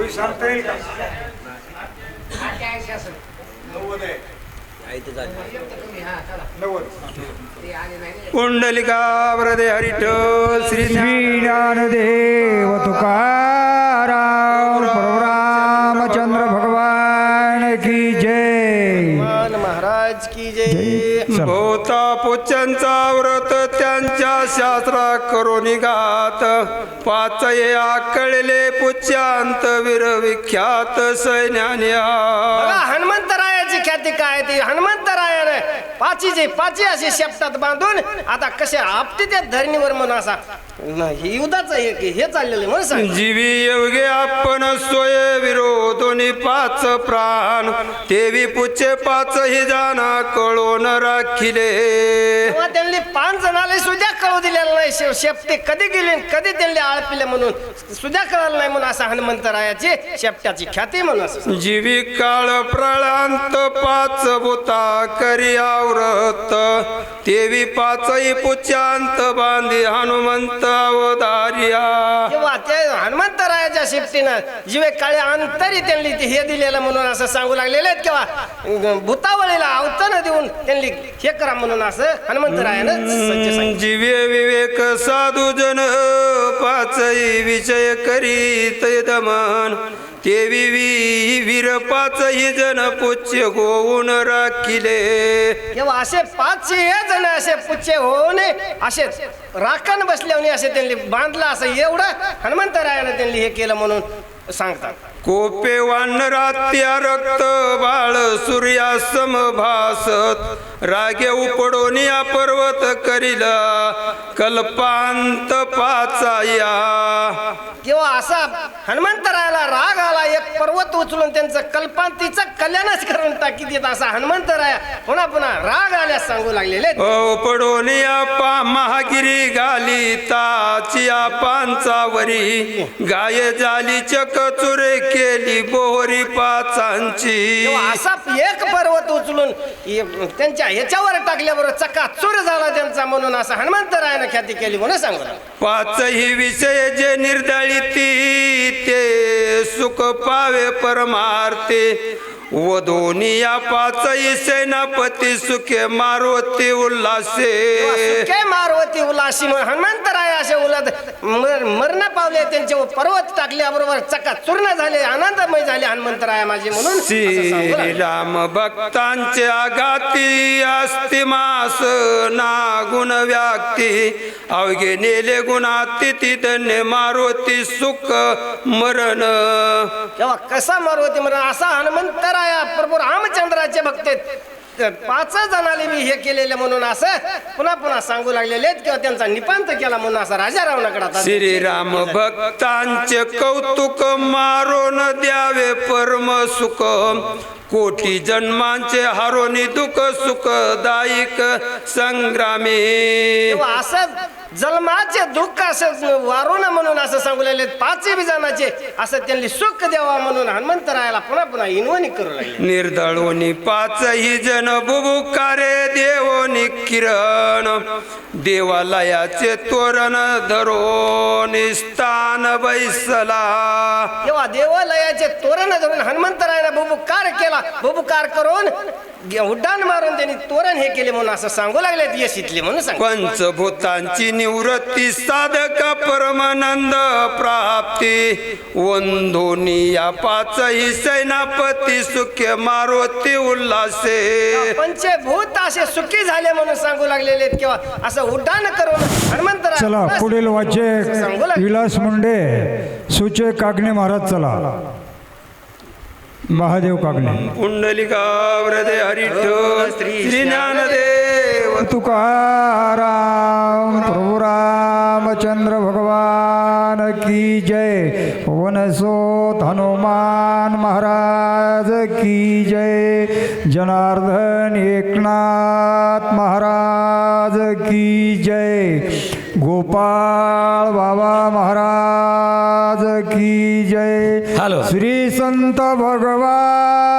कोणी सांगता येईल का? कुंडलिका वरदे हरिठ श्री श्री ज्ञानदेव तुकाराम रामचंद्र भगवान की जय। महाराज की जय. चला. भोवता पुच्यांचा व्रत त्यांच्या शास्त्रा करून गात पाच या कळले पुच्यांत वीर विख्यात सैन्यान्या बघा, हनुमंतरायाची ख्याती काय ती? हनुमंतरायाने पाची जे पाची असे शेपटात बांधून आता कसे आपटे त्या धरणीवर म्हणून असा हे युद्धाचं हे हे चाललेलं आहे, म्हणून जीवी योगे आपण सोय विरोधोनी पाच प्राण? तेवी पुच्चे पाच ही जाना कळून राखिले. तेव्हा त्यांनी पाच जणाले सुद्धा कळू दिलेलं नाही. शेव शेपटे कधी गेले आणि कधी त्यांनी आळपिले म्हणून? सुद्धा कळलं नाही म्हणून असा हनुमंतरायाची शेपट्याची ख्याती म्हणून असं जीवी काळ प्रळांत पाच बुता करी आवरत. तेवी पाचही पुच्यांत बांधी हनुमंत अवधार्या. तेव्हा ते हनुमंतरायाच्या शेपटीनं जीवे काळे अंतरी त्यांनी ते हे दिलेलं म्हणून असं सांगू लागलेले आहेत किंवा भूतावळीला अवतानं देऊन त्यांनी हे करा म्हणून असं हनुमंतरायानं जीवे विवेक साधू जन पाचही विषय करीत दमन. तेवी वी वीर पाचही जन पुच्य गोवून राखिले. तेव्हा असे पाचशे हे जण असे पुच्छे होऊन असे राखण बसल्याने असे त्यांनी बांधलं असं एवढं हनुमंतरायानं त्यांनी हे केलं म्हणून सांगतात. कोपे वानरात्या रक्त बाळ सूर्या समभासत रागे उपडोनिया पर्वत करिला कल्पांत पाचाया. हनुमंतरायाला राग आला एक पर्वत उचलून त्यांचं कल्पांतीचं कल्याणच करून टाकी देत असा हनुमंतराया पुन्हा पुन्हा राग आल्यास सांगू लागलेले आहेत. उपडोनिया पा महागिरी गाली ताचिया पांचावरी गाय जाली चकचुरे केली बोहरी पाचांची असा एक पर्वत उचलून त्यांच्या ह्याच्यावर टाकल्याबरोबर चक्का चूर झाला त्यांचा म्हणून असा हनुमंतरायानं ख्याती केली म्हणून सांगू. पाचही विषय जे निर्दळिती ते તે સુખ પાવે પરમાર્તે वधोनिया पाचही सेनापती सुखे मारुती उल्हासे मारवती उलाशी म्हणून हनुमंतराय असे मर- मरण पावले त्यांचे पर्वत टाकल्याबरोबर चक्का चूर्ण झाले आनंदमय झाले हनुमंतराय माझे म्हणून. श्रीराम भक्तांचे आघाती अस्ति मास ना गुण व्याक्ती अवघे नेले गुणाती धन्य मारुती सुख मरण. तेव्हा कसा मारवती म्हणून असा हनुमंतराया प्रभू रामचंद्राचे भक्त पाच जणाले मी हे केलेले म्हणून असं पुन्हा पुन्हा सांगू लागलेले किंवा त्यांचा निपांत केला म्हणून असा राजा रावणाकडे श्रीराम भक्तांचे कौतुक मारून द्यावे परम सुख. कोटी जन्मांचे हरोनी दुःख सुखदायिक संग्रामे. असं जन्माचे दुःख असं वारून म्हणून असं सांगू लागले पाचही बी जणांचे असं त्यांनी सुख द्यावा म्हणून हनुमंतरायाला पुन्हा पुन्हा इनवणी करू लागले. निर्दळोनी पाचही जन बुबुकारे देवोनी किरण देवालयाचे तोरण धरून स्थान बैसला. तेव्हा देवालयाचे तोरण धरून हनुमंतरायाने बुबुकार केला बुबुकार करून उड्डाण मारून त्यांनी तोरण हे केले म्हणून असं सांगू लागले यश इथले म्हणून सांग पंचभूतांची निवृत्ती साधक परमानंद प्राप्ती. वंधोनी या पाचही सेनापती सुख्य मारुती उल्हासे पंचभूत असे सुखी झाले म्हणून सांगू लागलेले आहेत किंवा असं उड्डाण करून हनुमंतराय चला पुढील सांगू वाचे. विलास मुंडे सुचे कागणे महाराज चला. महादेव कागणे. पुंडलिका हृदय हरिठ श्री ज्ञानदेव। तुकाराम प्रभु रामचंद्र भगवान की जय। वनसोत हनुमान महाराज की जय। जनार्दन एकनाथ महाराज की जय। गोपाळ बाबा महाराज की जय हॅलो. श्री संत भगवान